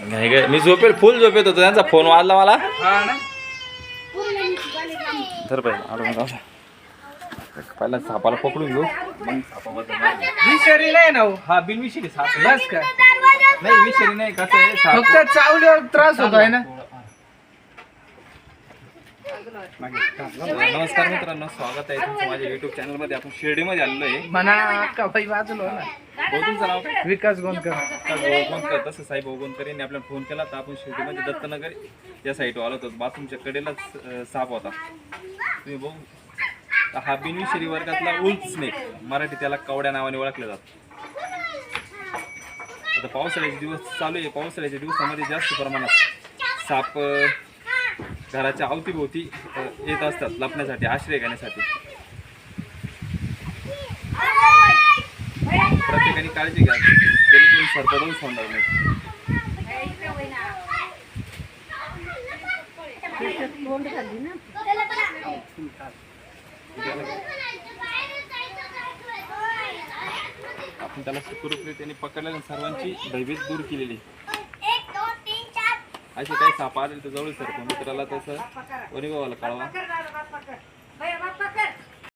नाही ग मी झोपेल फुल झोपेत होतो त्यांचा फोन वाजला मला हा ना तर पाहिजे. पहिला सापाला पकडून घेऊ मग. विषारी नाही ना हो. हा बिनविषयी साप आहे. बस काय नाही विषारी नाही कसं आहे साप फक्त चावल्यावर त्रास होतो आहे ना नमस्कार मित्रांनो स्वागत आहे तुमचं माझ्या युट्यूब चॅनलमध्ये आपण शिर्डीमध्ये आलेलो आहे. म्हणा अक्का बाई बाजूला हो ना भाऊ, तुमचं नाव काय विकास गोंदकर ओगोनकर तसं साहेब ओगोनकर यांनी आपल्याला फोन केला. तर आपण शिर्डीमध्ये दत्तनगर या साईडवर आलो होतो. बाथरूमच्या कडेलाच अं, साप होता. तुम्ही बघू तर हा बिनविषारी वर्गातला उल्ट स्नेक मराठी त्याला कवड्या नावाने ओळखले जात. आता पावसाळ्याचे दिवस चालू आहे. पावसाळ्याच्या दिवसामध्ये जास्त प्रमाणात साप अं, घराच्या अवतीभोवती येत असतात लपण्यासाठी आश्रय घेण्यासाठी. प्रत्येकाने काळजी घ्या जेणेकरून सर्पदंश होणार नाही. आपण त्याला सुखरूपरीत्याने पकडल्याने सर्वांची भयभीत दूर केलेली. असे काही सापा आले तर जवळ सर सरकून मित्राला तसं. कोणी गावाला कळवा